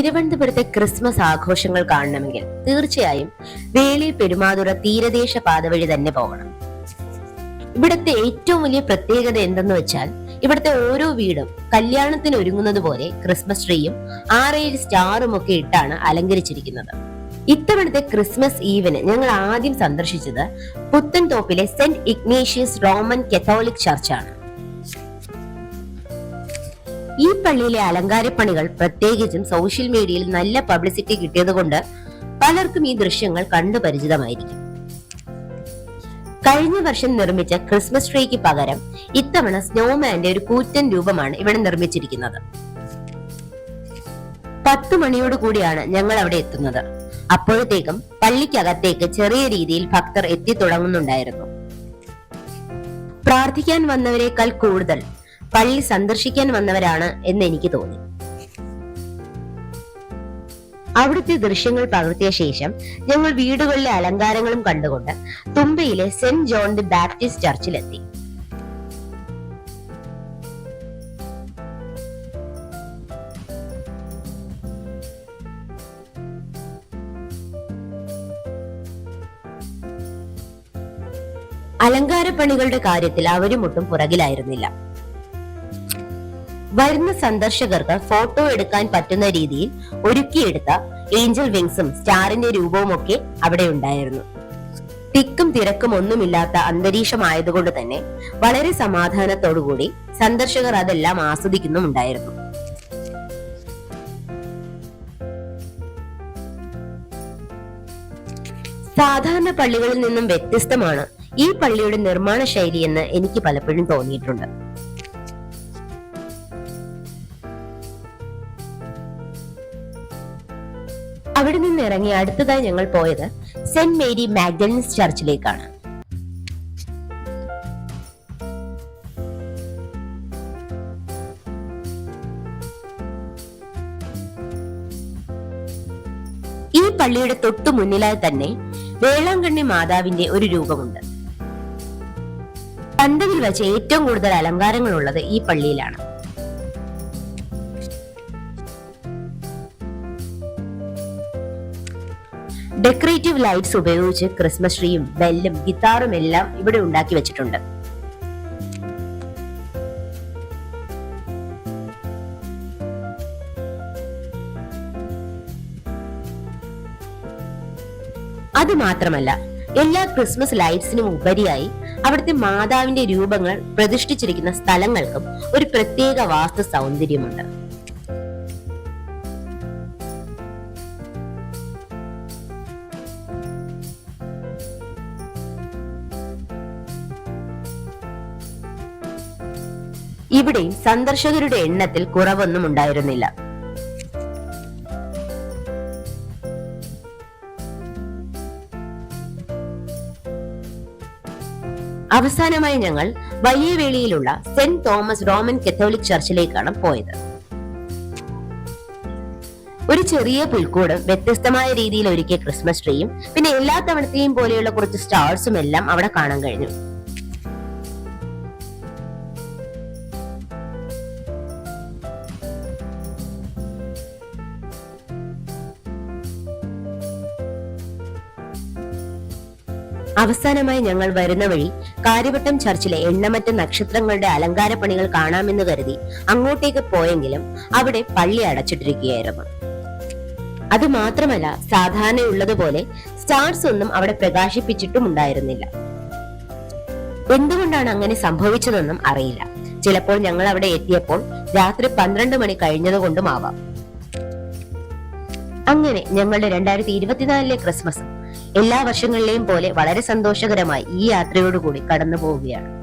തിരുവനന്തപുരത്തെ ക്രിസ്മസ് ആഘോഷങ്ങൾ കാണണമെങ്കിൽ തീർച്ചയായും വേളി പെരുമാതുറ തീരദേശ പാത വഴി തന്നെ പോകണം. ഇവിടുത്തെ ഏറ്റവും വലിയ പ്രത്യേകത എന്തെന്ന് വെച്ചാൽ ഇവിടുത്തെ ഓരോ വീടും കല്യാണത്തിന് ഒരുങ്ങുന്നത് പോലെ ക്രിസ്മസ് ട്രീയും ആറേഴ് സ്റ്റാറും ഒക്കെ ഇട്ടാണ് അലങ്കരിച്ചിരിക്കുന്നത്. ഇത്തവണത്തെ ക്രിസ്മസ് ഈവിന് ഞങ്ങൾ ആദ്യം സന്ദർശിച്ചത് പുത്തൻതോപ്പിലെ സെന്റ് ഇഗ്നേഷ്യസ് റോമൻ കത്തോലിക് ചർച്ചാണ്. ഈ പള്ളിയിലെ അലങ്കാരപ്പണികൾ പ്രത്യേകിച്ചും സോഷ്യൽ മീഡിയയിൽ നല്ല പബ്ലിസിറ്റി കിട്ടിയതുകൊണ്ട് പലർക്കും ഈ ദൃശ്യങ്ങൾ കണ്ടു പരിചിതമായിരിക്കും. കഴിഞ്ഞ വർഷം നിർമ്മിച്ച ക്രിസ്മസ് ട്രീക്ക് പകരം ഇത്തവണ സ്നോമാന്റെ ഒരു കൂറ്റൻ രൂപമാണ് ഇവിടെ നിർമ്മിച്ചിരിക്കുന്നത്. പത്തു മണിയോട് കൂടിയാണ് ഞങ്ങൾ അവിടെ എത്തുന്നത്. അപ്പോഴത്തേക്കും പള്ളിക്കകത്തേക്ക് ചെറിയ രീതിയിൽ ഭക്തർ എത്തി തുടങ്ങുന്നുണ്ടായിരുന്നു. പ്രാർത്ഥിക്കാൻ വന്നവരെക്കാൾ കൂടുതൽ പള്ളി സന്ദർശിക്കാൻ വന്നവരാണ് എന്ന് എനിക്ക് തോന്നി. അവിടുത്തെ ദൃശ്യങ്ങൾ പകർത്തിയ ശേഷം ഞങ്ങൾ വീടുകളിലെ അലങ്കാരങ്ങളും കണ്ടുകൊണ്ട് തുമ്പയിലെ സെന്റ് ജോൺ ദി ബാപ്റ്റിസ്റ്റ് ചർച്ചിലെത്തി. അലങ്കാരപ്പണികളുടെ കാര്യത്തിൽ അവരും ഒട്ടും പുറകിലായിരുന്നില്ല. വരുന്ന സന്ദർശകർക്ക് ഫോട്ടോ എടുക്കാൻ പറ്റുന്ന രീതിയിൽ ഒരുക്കിയെടുത്ത ഏഞ്ചൽ വിങ്സും സ്റ്റാറിന്റെ രൂപവും ഒക്കെ അവിടെ ഉണ്ടായിരുന്നു. തിക്കും തിരക്കും ഒന്നുമില്ലാത്ത അന്തരീക്ഷമായതുകൊണ്ട് തന്നെ വളരെ സമാധാനത്തോടുകൂടി സന്ദർശകർ അതെല്ലാം ആസ്വദിക്കുന്നുമുണ്ടായിരുന്നു സാധാരണ പള്ളികളിൽ നിന്നും വ്യത്യസ്തമാണ് ഈ പള്ളിയുടെ നിർമ്മാണ ശൈലി എന്ന് എനിക്ക് പലപ്പോഴും തോന്നിയിട്ടുണ്ട്. അവിടെ നിന്ന് ഇറങ്ങി അടുത്തതായി ഞങ്ങൾ പോയത് സെന്റ് മേരി മാഗ്ഡൻസ് ചർച്ചിലേക്കാണ്. ഈ പള്ളിയുടെ തൊട്ടു മുന്നിലായി തന്നെ വേളാങ്കണ്ണി മാതാവിന്റെ ഒരു രൂപമുണ്ട്. പന്തവിൽ വെച്ച് ഏറ്റവും കൂടുതൽ അലങ്കാരങ്ങളുള്ളത് ഈ പള്ളിയിലാണ്. ഡെക്കറേറ്റീവ് ലൈറ്റ്സ് ഉപയോഗിച്ച് ക്രിസ്മസ് ട്രീയും ബെല്ലും ഗിത്താറും എല്ലാം ഇവിടെ ഉണ്ടാക്കി വെച്ചിട്ടുണ്ട്. അത് മാത്രമല്ല എല്ലാ ക്രിസ്മസ് ലൈറ്റ്സിനും ഉപരിയായി അവിടുത്തെ മാതാവിന്റെ രൂപങ്ങൾ പ്രതിഷ്ഠിച്ചിരിക്കുന്ന സ്ഥലങ്ങൾക്കും ഒരു പ്രത്യേക വാസ്തു സൗന്ദര്യമുണ്ട്. ഇവിടെയും സന്ദർശകരുടെ എണ്ണത്തിൽ കുറവൊന്നും ഉണ്ടായിരുന്നില്ല. അവസാനമായി ഞങ്ങൾ വലിയവേളിയിലുള്ള സെന്റ് തോമസ് റോമൻ കത്തോലിക് ചർച്ചിലേക്കാണ് പോയത്. ഒരു ചെറിയ പുൽക്കൂടും വ്യത്യസ്തമായ രീതിയിൽ ഒരുക്കിയ ക്രിസ്മസ് ട്രീയും പിന്നെ എല്ലാ തവണത്തെയും പോലെയുള്ള കുറച്ച് സ്റ്റാർസും എല്ലാം അവിടെ കാണാൻ കഴിഞ്ഞു. അവസാനമായി ഞങ്ങൾ വരുന്ന വഴി കാര്യവട്ടം ചർച്ചിലെ എണ്ണമറ്റ നക്ഷത്രങ്ങളുടെ അലങ്കാര പണികൾ കാണാമെന്ന് കരുതി അങ്ങോട്ടേക്ക് പോയെങ്കിലും അവിടെ പള്ളി അടച്ചിട്ടിരിക്കുകയായിരുന്നു. അത് മാത്രമല്ല സാധാരണയുള്ളതുപോലെ സ്റ്റാർസ് ഒന്നും അവിടെ പ്രകാശിപ്പിച്ചിട്ടും ഉണ്ടായിരുന്നില്ല. എന്തുകൊണ്ടാണ് അങ്ങനെ സംഭവിച്ചതെന്നും അറിയില്ല. ചിലപ്പോൾ ഞങ്ങൾ അവിടെ എത്തിയപ്പോൾ രാത്രി പന്ത്രണ്ട് മണി കഴിഞ്ഞതുകൊണ്ടുമാവാം. അങ്ങനെ ഞങ്ങളുടെ രണ്ടായിരത്തി ഇരുപത്തിനാലിലെ ക്രിസ്മസ് എല്ലാ വർഷങ്ങളിലെയും പോലെ വളരെ സന്തോഷകരമായി ഈ യാത്രയോടുകൂടി കടന്നു പോവുകയാണ്